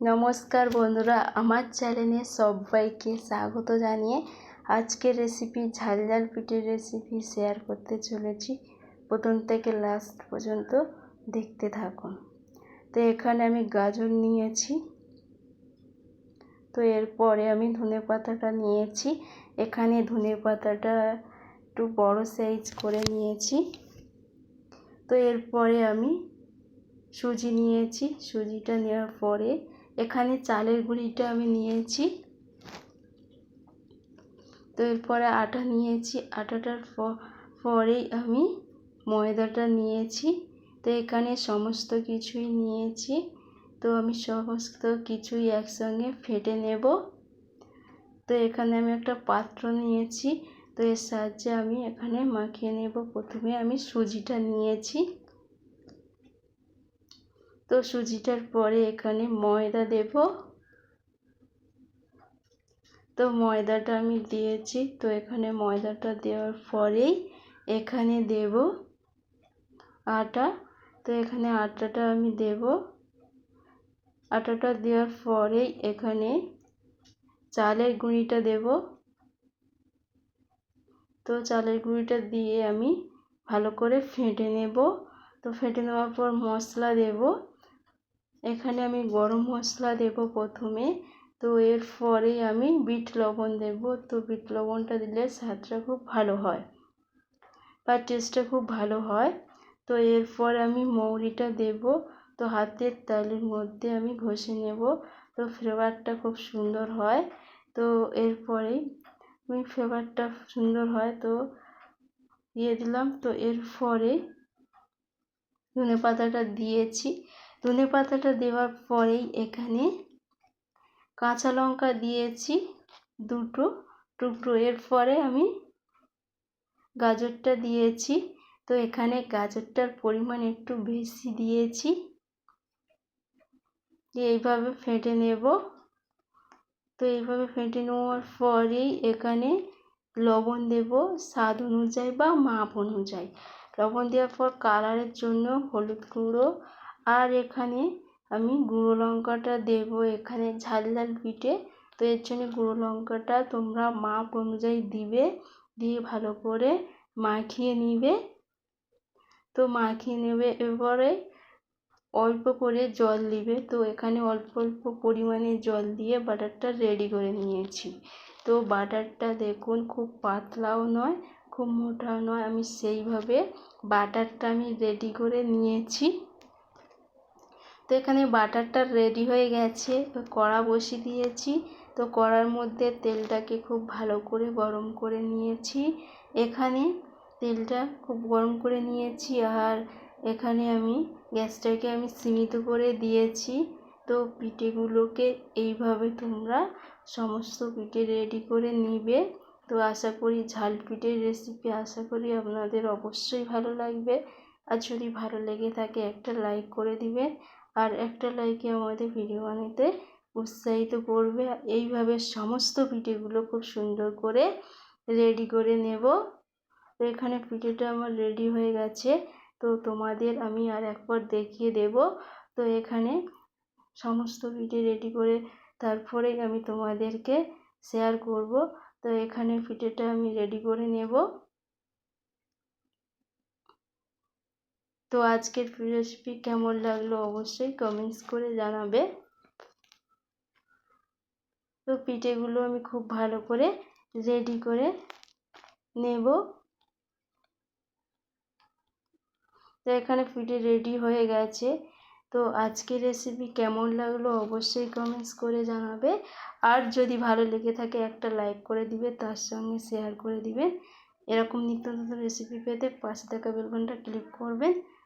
নমস্কার বন্ধুরা, আমার চ্যানেলে সবাইকে স্বাগত জানিয়ে আজকের রেসিপি ঝাল ঝাল পিঠের রেসিপি শেয়ার করতে চলেছি। প্রথম থেকে লাস্ট পর্যন্ত দেখতে থাকুন। তো এখানে আমি গাজর নিয়েছি। তো এরপরে আমি ধনে পাতাটা নিয়েছি। এখানে ধনে পাতাটা একটু বড় সাইজ করে নিয়েছি। তো এরপরে আমি সুজি নিয়েছি। সুজিটা নেওয়ার পরে এখানে চালের গুঁড়িটা আমি নিয়েছি। তো এরপরে আটা নিয়েছি। আটাটার পরেই আমি ময়দাটা নিয়েছি। তো এখানে সমস্ত কিছুই নিয়েছি। তো আমি সমস্ত কিছুই একসঙ্গে ফেটে নেব। তো এখানে আমি একটা পাত্র নিয়েছি। তো এর সাহায্যে আমি এখানে মাখিয়ে নেব। প্রথমে আমি সুজিটা নিয়েছি। তো সুজিটার পরে এখানে ময়দা দেব। তো ময়দাটা আমি দিয়েছি, তো এখানে ময়দাটা দেওয়ার পরেই এখানে দেব আটা। তো এখানে আটাটা আমি দেব। আটাটা দেওয়ার পরেই এখানে চালের গুঁড়িটা দেব। তো চালের গুঁড়িটা দিয়ে আমি ভালো করে ফেটে নেব। তো ফেটে নেওয়ার পর মশলা দেব। এখানে আমি গরম মশলা দেব প্রথমে। তো এরপরে আমি বিট লবণ দেব। তো বিট লবণটা দিলে স্বাদটা খুব ভালো হয় বা টেস্টটা খুব ভালো হয়। তো এরপর আমি মৌরিটা দেব। তো হাতের তালুর মধ্যে আমি ঘষে নেব। তো ফ্লেভারটা খুব সুন্দর হয়। তো এরপরেই আমি ফ্লেভারটা সুন্দর হয় তো দিয়ে দিলাম। তো এরপরে ধনে পাতাটা দিয়েছি। ধনে পাতাটা দেওয়ার পরেই এখানে কাঁচা লঙ্কা দিয়েছি দুটো টুকরো। এরপরে আমি গাজরটা দিয়েছি। তো এখানে গাজরটার পরিমাণ একটু বেশি দিয়েছি। এইভাবে ফেটে নেব। তো এইভাবে ফেটে নেওয়ার পরেই এখানে লবণ দেব স্বাদ অনুযায়ী বা মাপ অনুযায়ী। লবণ দেওয়ার পর কালারের জন্য হলুদ গুঁড়ো আর এখানে আমি গুঁড়ো লঙ্কাটা দেব। এখানে ঝাল ঝাল পিঠে। তো এর জন্য গুঁড়ো লঙ্কাটা তোমরা মাপ অনুযায়ী দিবে। দিয়ে ভালো করে মাখিয়ে নিবে। তো মাখিয়ে নেবে এবারে অল্প করে জল দিবে। তো এখানে অল্প অল্প পরিমাণে জল দিয়ে বাটারটা রেডি করে নিয়েছি। তো বাটারটা দেখুন খুব পাতলাও নয়, খুব মোটাও নয়। আমি সেইভাবে বাটারটা আমি রেডি করে নিয়েছি। তো এখানে বাটারটা রেডি হয়ে গেছে। কড়া বসিয়ে দিয়েছি। তো কড়ার মধ্যে তেলটাকে খুব ভালো করে গরম করে নিয়েছি। এখানে তেলটা খুব গরম করে নিয়েছি আর এখানে আমি গ্যাসটাকে আমি সীমিত করে দিয়েছি। তো পিঠেগুলোকে এইভাবে তোমরা সমস্ত পিঠে রেডি করে নিবে। তো আশা করি ঝাল পিঠের রেসিপি আশা করি আপনাদের অবশ্যই ভালো লাগবে। আর যদি ভালো লেগে থাকে একটা লাইক করে দিবে। আর একটা লাইকে আমাদের ভিডিও বানাতে উৎসাহিত করবে। এইভাবে সমস্ত পিঠেগুলো খুব সুন্দর করে রেডি করে নেব। তো এখানে পিঠেটা আমার রেডি হয়ে গেছে। তো তোমাদের আমি আর একবার দেখিয়ে দেব। তো এখানে সমস্ত পিঠে রেডি করে তারপরেই আমি তোমাদেরকে শেয়ার করব। তো এখানে পিঠেটা আমি রেডি করে নেব। তো আজকের রেসিপি কেমন লাগল অবশ্যই কমেন্টস করে জানাবে। তো পিঠেগুলো আমি খুব ভালো করে রেডি করে নেব। তো এখানে পিঠে রেডি হয়ে গেছে। তো আজকের রেসিপি কেমন লাগল অবশ্যই কমেন্টস করে জানাবে। আর যদি ভালো লেগে থাকে একটা লাইক করে দিবে, তার সঙ্গে শেয়ার করে দিবেন এরকম নিত্য নতুন রেসিপি পেতে পাশে থাকা বেলবনটা ক্লিক করবেন।